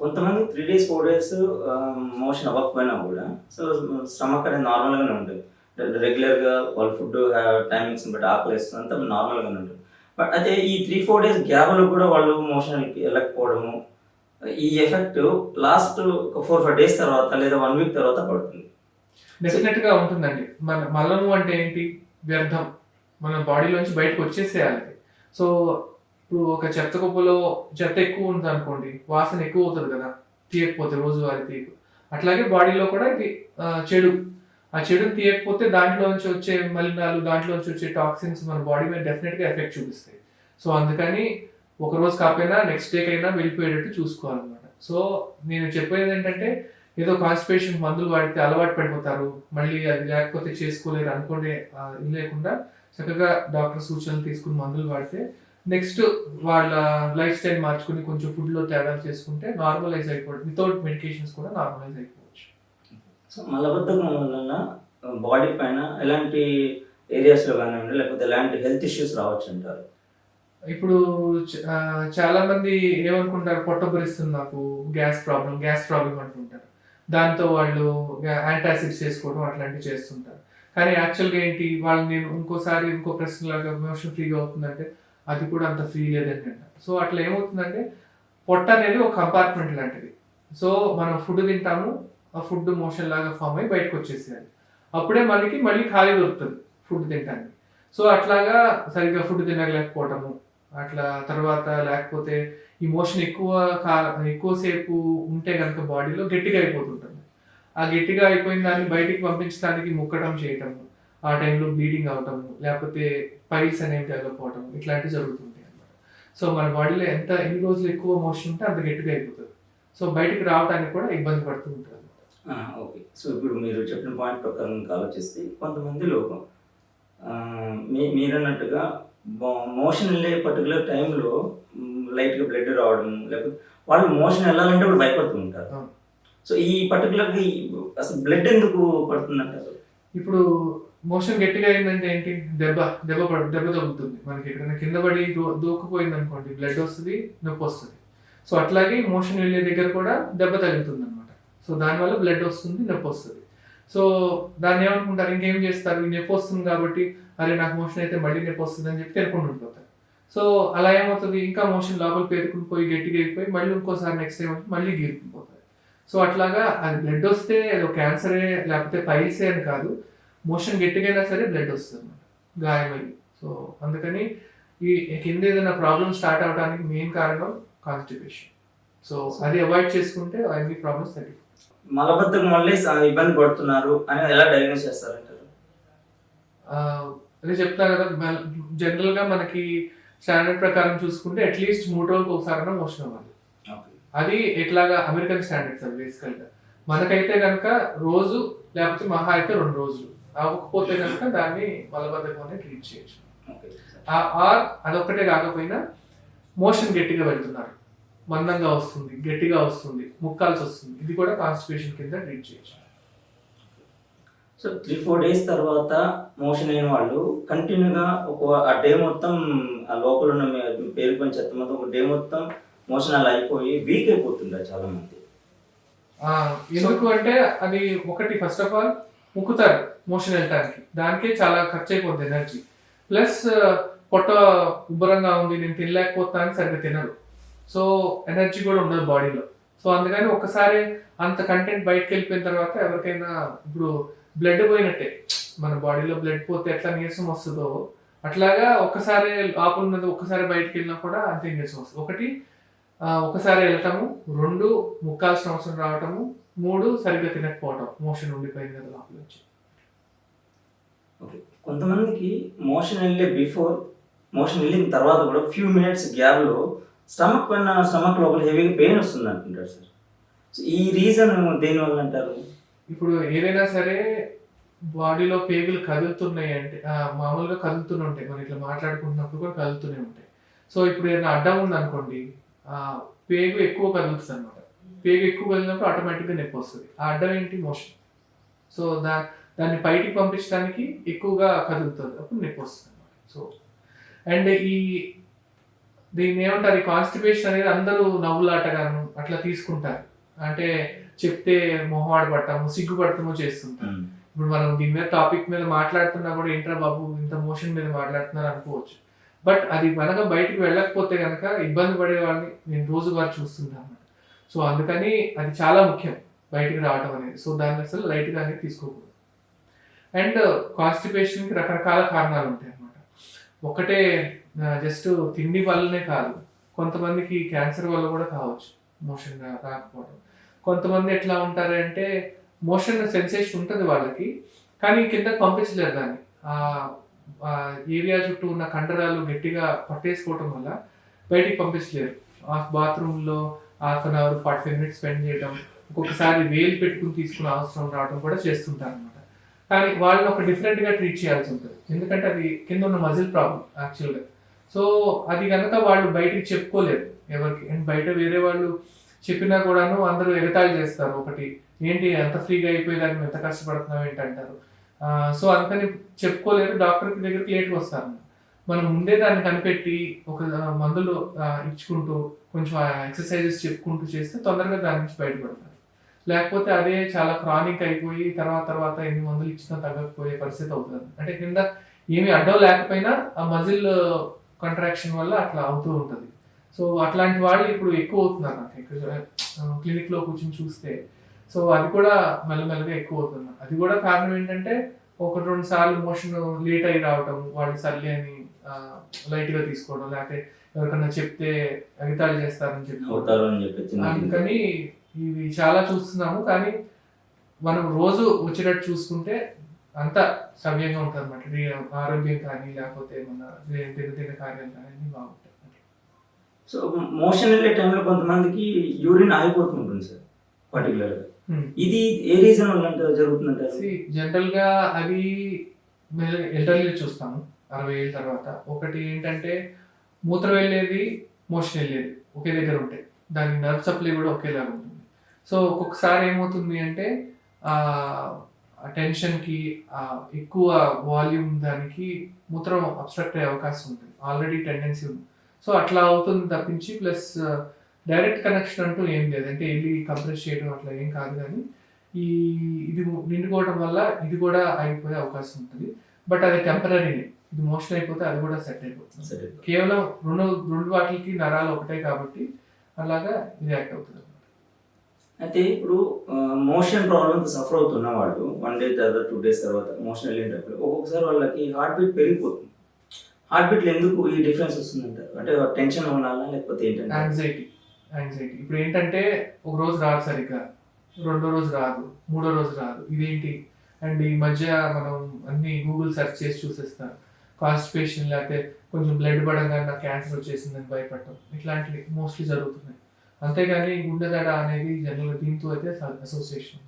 కొంతమంది three days four days motion అవ్వకపోయినా కూడా సో స్టమక్ అనేది నార్మల్గానే ఉంటుంది. రెగ్యులర్గా వాళ్ళ ఫుడ్ టైమింగ్స్ బట్టి ఆకలి వేస్తుంది అంతా నార్మల్గానే ఉంటుంది. బట్ అదే ఈ త్రీ ఫోర్ డేస్ గ్యాప్లో కూడా వాళ్ళు మోషన్కి వెళ్ళకపోవడము ఈ ఎఫెక్ట్ లాస్ట్ ఒక ఫోర్ ఫైవ్ డేస్ తర్వాత లేదా వన్ వీక్ తర్వాత పడుతుంది. డెఫినెట్గా ఉంటుందండి. మన మలము అంటే ఏంటి? వ్యర్థం. మన బాడీలోంచి బయటకు వచ్చేసేయాలి. సో ఇప్పుడు ఒక చెత్త కుప్పలో చెత్త ఎక్కువ ఉంది అనుకోండి వాసన ఎక్కువ అవుతుంది కదా తీయకపోతే రోజువారీ తీయకు. అట్లాగే బాడీలో కూడా ఇది చెడు. ఆ చెడుని తీయకపోతే దాంట్లో నుంచి వచ్చే మలినాలు దాంట్లో నుంచి వచ్చే టాక్సిన్స్ మన బాడీ మీద డెఫినెట్గా ఎఫెక్ట్ చూపిస్తాయి. సో అందుకని ఒక రోజు కాకపోయినా నెక్స్ట్ డేకి అయినా వెళ్ళిపోయేటట్టు చూసుకోవాలన్నమాట. సో నేను చెప్పేది ఏంటంటే ఏదో కాన్స్టిపేషన్ మందులు వాడితే అలవాటు పడిపోతారు మళ్ళీ అది లేకపోతే చేసుకోలేరు అనుకునే ఇది లేకుండా చక్కగా డాక్టర్ సూచనలు తీసుకుని మందులు వాడితే నెక్స్ట్ వాళ్ళ లైఫ్ స్టైల్ మార్చుకుని కొంచెం ఫుడ్లో తేడాలు చేసుకుంటే నార్మలైజ్ అయిపోవడం. వితౌట్ మెడికేషన్స్ కూడా నార్మలైజ్ అయిపోవచ్చు. సో మలబద్ధకం వలన బాడీ పైన ఎలాంటి ఏరియాస్లో కానివ్వండి లేకపోతే ఎలాంటి హెల్త్ ఇష్యూస్ రావచ్చు అంటారు? ఇప్పుడు చాలా మంది ఏమనుకుంటారు పొట్ట భరిస్తుంది నాకు గ్యాస్ ప్రాబ్లం గ్యాస్ ప్రాబ్లం అంటుంటారు. దాంతో వాళ్ళు యాంటాసిడ్స్ చేసుకోవడం అట్లాంటివి చేస్తుంటారు. కానీ యాక్చువల్గా ఏంటి వాళ్ళు నేను ఇంకోసారి ఇంకో ప్రశ్న లాగా మోషన్ ఫ్రీగా అవుతుందంటే అది కూడా అంత ఫ్రీ లేదని సో అట్లా ఏమవుతుందంటే పొట్ట అనేది ఒక కంపార్ట్మెంట్ లాంటిది. సో మనం ఫుడ్ తింటాము ఆ ఫుడ్ మోషన్ లాగా ఫామ్ అయ్యి బయటకు వచ్చేసేయాలి. అప్పుడే మనకి మళ్ళీ ఖాళీ దొరుకుతుంది ఫుడ్ తినడానికి సో అట్లాగా సరిగ్గా ఫుడ్ తినలేకపోవటము అట్లా తర్వాత లేకపోతే ఈ మోషన్ ఎక్కువ కా ఎక్కువసేపు ఉంటే కనుక బాడీలో గట్టిగా అయిపోతుంటుంది. ఆ గట్టిగా అయిపోయిన దాన్ని బయటికి పంపించడానికి ముక్కటం చేయటము ఆ టైంలో బ్లీడింగ్ అవటము లేకపోతే పైల్స్ అనేవి డెవలప్ అవటం ఇట్లాంటివి జరుగుతుంటాయి అన్నమాట. సో మన బాడీలో ఎంత ఎన్ని రోజులు ఎక్కువ మోషన్ ఉంటే అంత గట్టిగా అయిపోతుంది. సో బయటికి రావడానికి కూడా ఇబ్బంది పడుతూ ఉంటుంది ఓకే. సో ఇప్పుడు మీరు చెప్పిన పాయింట్ ప్రకారం ఇంకా ఆలోచిస్తే కొంతమందిలో మీ మీరన్నట్టుగా మోషన్ వెళ్ళే పర్టికులర్ టైంలో లైట్గా బ్లడ్ రావడం లేకపోతే వాళ్ళు మోషన్ వెళ్ళాలంటే కూడా భయపడుతూ ఉంటారు. సో ఈ పర్టికులర్గా అసలు బ్లడ్ ఎందుకు పడుతుంది అంటారు ఇప్పుడు మోషన్ గట్టిగా అయిందంటే ఏంటి? దెబ్బ దెబ్బ పడ దెబ్బ తగ్గుతుంది మనకి. ఎక్కడైనా కింద పడి దూ- అనుకోండి బ్లడ్ వస్తుంది నొప్పి వస్తుంది. సో అట్లాగే మోషన్ వెళ్ళే దగ్గర కూడా దెబ్బ తగ్గుతుంది అనమాట సో దానివల్ల బ్లడ్ వస్తుంది నొప్పి వస్తుంది. సో దాన్ని ఏమనుకుంటారు? ఇంకేం చేస్తారు? నొప్పి వస్తుంది కాబట్టి అరే నాకు మోషన్ అయితే మళ్ళీ నొప్పి వస్తుంది అని చెప్పి తినకుండా ఉండిపోతారు. సో అలా ఏమవుతుంది? ఇంకా మోషన్ లోపల పేరుకుని పోయి గట్టిగా అయిపోయి మళ్ళీ ఇంకోసారి నెక్స్ట్ టైం మళ్ళీ గీరుకుని పోతారు. సో అట్లాగా అది బ్లడ్ వస్తే అది క్యాన్సరే లేకపోతే పైల్సే అని కాదు. మోషన్ గట్టిగా అయినా సరే బ్లడ్ వస్తుంది. గాయమయ్యి సో అందుకని ఈ కింద ఏదైనా ప్రాబ్లమ్ స్టార్ట్ అవడానికి మెయిన్ కారణం కాన్స్టిపేషన్. సో అది అవాయిడ్ చేసుకుంటే అన్ని ప్రాబ్లమ్స్ తగ్గి మలబద్ధకం వల్లే స- ఇబ్బంది పడుతున్నారు అని ఎలా డయాగ్నోస్ చేస్తారంటారు? అదే చెప్తా కదా జనరల్గా మనకి స్టాండర్డ్ ప్రకారం చూసుకుంటే అట్లీస్ట్ మూడు రోజులకు ఒకసారి మోషన్ అవ్వాలి. అది ఎట్లాగా అమెరికన్ స్టాండర్డ్స్ అవి బేసికల్గా మనకైతే కనుక రోజు లేకపోతే మహా అయితే రెండు రోజులు. అవ్వకపోతే కనుక దాన్ని మలబద్ధకం ట్రీట్ చేయొచ్చు. ఆర్ అదొక్కటే కాకపోయినా మోషన్ గట్టిగా వెళ్తున్నారు మందంగా వస్తుంది గట్టిగా వస్తుంది ముక్కాల్సి వస్తుంది. ఇది కూడా కాన్స్టిపేషన్ కింద ట్రీట్ చేయొచ్చు. సో త్రీ ఫోర్ డేస్ తర్వాత మోషన్ అయిన వాళ్ళు కంటిన్యూగా ఒక ఆ డే మొత్తం ఆ లోపల ఉన్న పేరుకొని చెత్త మొత్తం ఒక డే మొత్తం మోషన్ అలా అయిపోయి వీక్ అయిపోతుంటారు చాలా మంది ఆ, ఎందుకు అంటే అది ఒకటి ఫస్ట్ ఆఫ్ ఆల్ ముక్కుతారు మోషన్ వెళ్ళటానికి దానికే చాలా ఖర్చు అయిపోద్ది ఎనర్జీ. ప్లస్ పొట్ట ఉబ్బరంగా ఉంది నేను తినలేకపోతా అని సరిగ్గా తినరు. సో ఎనర్జీ కూడా ఉండదు బాడీలో. సో అందుకని ఒకసారి అంత కంటెంట్ బయటకు వెళ్ళిపోయిన తర్వాత ఎవరికైనా ఇప్పుడు బ్లడ్ పోయినట్టే. మన బాడీలో బ్లడ్ పోతే ఎట్లా నీరసం వస్తుందో. అట్లాగా ఒకసారి లోపల ఉన్నది ఒకసారి బయటకు వెళ్ళినా కూడా అంతే నీరసం వస్తుంది. ఒకటి ఒకసారి వెళ్ళటము. రెండు ముక్కాల్సిన అవసరం రావటము. మూడు సరిగ్గా తినకపోవటం మోషన్ ఉండిపోయింది కదా లోపల నుంచి. ఓకే కొంతమందికి మోషన్ వెళ్ళే బిఫోర్ మోషన్ వెళ్ళిన తర్వాత కూడా ఫ్యూ మినిట్స్ గ్యాప్లో స్టమక్ పైన స్టమక్ లోపల హెవీగా పెయిన్ వస్తుంది అంటుంటారు సార్. సో ఈ రీజన్ దేనివల్ల అంటారు? ఇప్పుడు ఏదైనా సరే బాడీలో పేగులు కదులుతున్నాయి అంటే మామూలుగా కదులుతూనే ఉంటాయి. మనం ఇట్లా మాట్లాడుకుంటున్నప్పుడు కూడా కదులుతూనే ఉంటాయి. సో ఇప్పుడు ఏదైనా అడ్డం ఉందనుకోండి పేగు ఎక్కువ కదులుతుంది అనమాట పేగు ఎక్కువ కదిలినప్పుడు ఆటోమేటిక్గా నొప్పి వస్తుంది. ఆ అడ్డం ఏంటి? మోషన్. సో దా దాన్ని బయటికి పంపించడానికి ఎక్కువగా కదులుతుంది. అప్పుడు నొప్పి వస్తుంది. సో అండ్ ఈ దీన్ని ఏమంటారు? ఈ కాన్స్టిపేషన్ అనేది అందరూ నవ్వులాటగాను అట్లా తీసుకుంటారు. అంటే చెప్తే మొహవాడ పడటము సిగ్గుపడటము చేస్తుంటారు. ఉమ్. ఇప్పుడు మనం దీని మీద టాపిక్ మీద మాట్లాడుతున్నా కూడా ఏంట్రా బాబు ఇంత మోషన్ మీద మాట్లాడుతున్నారు అనుకోవచ్చు. బట్ అది మనక బయటికి వెళ్ళకపోతే కనుక ఇబ్బంది పడే వాళ్ళని నేను రోజువారీ చూస్తుంటాను. సో అందుకని అది చాలా ముఖ్యం బయటికి రావడం అనేది. సో దాన్ని అసలు లైట్గా అనేది తీసుకోకూడదు. అండ్ కాన్స్టిపేషన్కి uh, రకరకాల కారణాలు ఉంటాయి అన్నమాట. ఒకటే జస్ట్ తిండి వల్లనే కాదు కొంతమందికి క్యాన్సర్ వల్ల కూడా కావచ్చు మోషన్ రాకపోవడం. కొంతమంది ఎట్లా ఉంటారంటే మోషన్ సెన్సేషన్ ఉంటుంది వాళ్ళకి కానీ కింద పంపించలేరు దాన్ని. ఆ ఏరియా చుట్టూ ఉన్న కండరాలు గట్టిగా పట్టేసుకోవటం వల్ల బయటికి పంపించలేరు. ఆ బాత్రూంలో half an hour forty five minutes spend చేయడం ఒక్కొక్కసారి వేలు పెట్టుకుని తీసుకునే అవసరం రావడం కూడా చేస్తుంటారు అనమాట కానీ వాళ్ళని ఒక డిఫరెంట్గా ట్రీట్ చేయాల్సి ఉంటుంది. ఎందుకంటే అది కింద ఉన్న మజిల్ ప్రాబ్లం యాక్చువల్గా సో అది కనుక వాళ్ళు బయటికి చెప్పుకోలేరు ఎవరికి. అండ్ బయట వేరే వాళ్ళు చెప్పినా కూడాను అందరూ ఎగతాళి చేస్తారు. ఒకటి ఏంటి ఎంత ఫ్రీగా అయిపోయేదాన్ని ఎంత కష్టపడుతున్నావు ఏంటి? అంటారు. సో అందుకని చెప్పుకోలేరు. డాక్టర్ దగ్గరికి లేట్గా వస్తారు మనం ముందే దాన్ని కనిపెట్టి ఒక మందులు ఇచ్చుకుంటూ కొంచెం ఎక్సర్సైజెస్ చెప్పుకుంటూ చేస్తే తొందరగా దాని నుంచి బయటపడతారు. లేకపోతే అదే చాలా క్రానిక్ అయిపోయి తర్వాత తర్వాత ఎన్ని మందులు ఇచ్చినా తగ్గకపోయే పరిస్థితి అవుతుంది. అంటే కింద ఏమి అడ్డం లేకపోయినా ఆ మజిల్ కంట్రాక్షన్ వల్ల అట్లా అవుతూ ఉంటుంది. సో అట్లాంటి వాళ్ళు ఇప్పుడు ఎక్కువ అవుతున్నారు నాకు క్లినిక్లో కూర్చొని చూస్తే. సో అది కూడా మెల్లమెల్లగా ఎక్కువ అవుతుంది. అది కూడా కారణం ఏంటంటే ఒక రెండు సార్లు మోషన్ లేట్ అయి రావటం వాళ్ళు సర్లే అని లైట్గా తీసుకోవడం లేకపోతే ఎవరికన్నా చెప్తే అగితాలు చేస్తారని చెప్పి అందుకని ఇవి చాలా చూస్తున్నాము కానీ మనం రోజు వచ్చేటట్టు చూసుకుంటే అంత సవ్యంగా ఉంటుంది అనమాట ఆరోగ్యం కానీ లేకపోతే మన దినదిన కార్యాలు కానీ బాగుంటాయి. సో మోషన్ వెళ్ళే టైంలో కొంతమందికి యూరిన్ ఆగిపోతుంటుంది సార్ పర్టికులర్గా Hmm. ఇది ఏ రీజన్ వల్ల అంటే జరుగుతుందంటారు? జనరల్గా అవి ఎల్డర్లీ చూస్తాము అరవై ఏళ్ళ తర్వాత. ఒకటి ఏంటంటే మూత్రం వెళ్ళేది మోషన్ వెళ్ళేది ఒకే దగ్గర ఉంటాయి. దాని నర్వ్ సప్లై కూడా ఒకేలాగా ఉంటుంది. సో ఒక్కొక్కసారి ఏమవుతుంది అంటే టెన్షన్కి ఎక్కువ వాల్యూమ్ దానికి మూత్రం అబ్స్ట్రక్ట్ అయ్యే అవకాశం ఉంటుంది. ఆల్రెడీ టెండెన్సీ ఉంది. సో అట్లా అవుతుంది తప్పించి ప్లస్ డైరెక్ట్ కనెక్షన్ అంటూ ఏం లేదు. అంటే వెళ్ళి కంప్రెస్ చేయడం అట్లా ఏం కాదు కానీ ఈ ఇది నిండుకోవడం వల్ల ఇది కూడా అయిపోయే అవకాశం ఉంటుంది. బట్ అది టెంపరీనే ఇది మోషన్ అయిపోతే అది కూడా సెట్ అయిపోతుంది. కేవలం రెండు రెండు వాటికి నరాలు ఒకటే కాబట్టి అలాగా రియాక్ట్ అవుతుంది. అయితే ఇప్పుడు మోషన్ ప్రాబ్లమ్ సఫర్ అవుతున్న వాళ్ళు వన్ డే తర్వాత టూ డేస్ తర్వాత మోషన్ వెళ్ళేటప్పుడు ఒక్కొక్కసారి వాళ్ళకి హార్ట్ బీట్ పెరిగిపోతుంది. హార్ట్ బీట్లో ఎందుకు ఈ డిఫరెన్స్ వస్తుందంటారు? అంటే టెన్షన్ ఉండాలా లేకపోతే ఏంటంటే? యాంగ్జైటీ యాంగ్జైటీ ఇప్పుడు ఏంటంటే ఒక రోజు రాదు సరిగ్గా రెండో రోజు రాదు మూడో రోజు రాదు ఇదేంటి? అండ్ ఈ మధ్య మనం అన్ని గూగుల్ సెర్చ్ చేసి చూసేస్తాం. కాన్స్టిపేషన్ లేకపోతే కొంచెం బ్లడ్ పడంగా నాకు క్యాన్సర్ వచ్చేసిందని భయపడటం. ఇట్లాంటివి మోస్ట్లీ జరుగుతున్నాయి. అంతేగాని గుండె దడ అనేది జనరల్ దీంతో అయితే అసోసియేషన్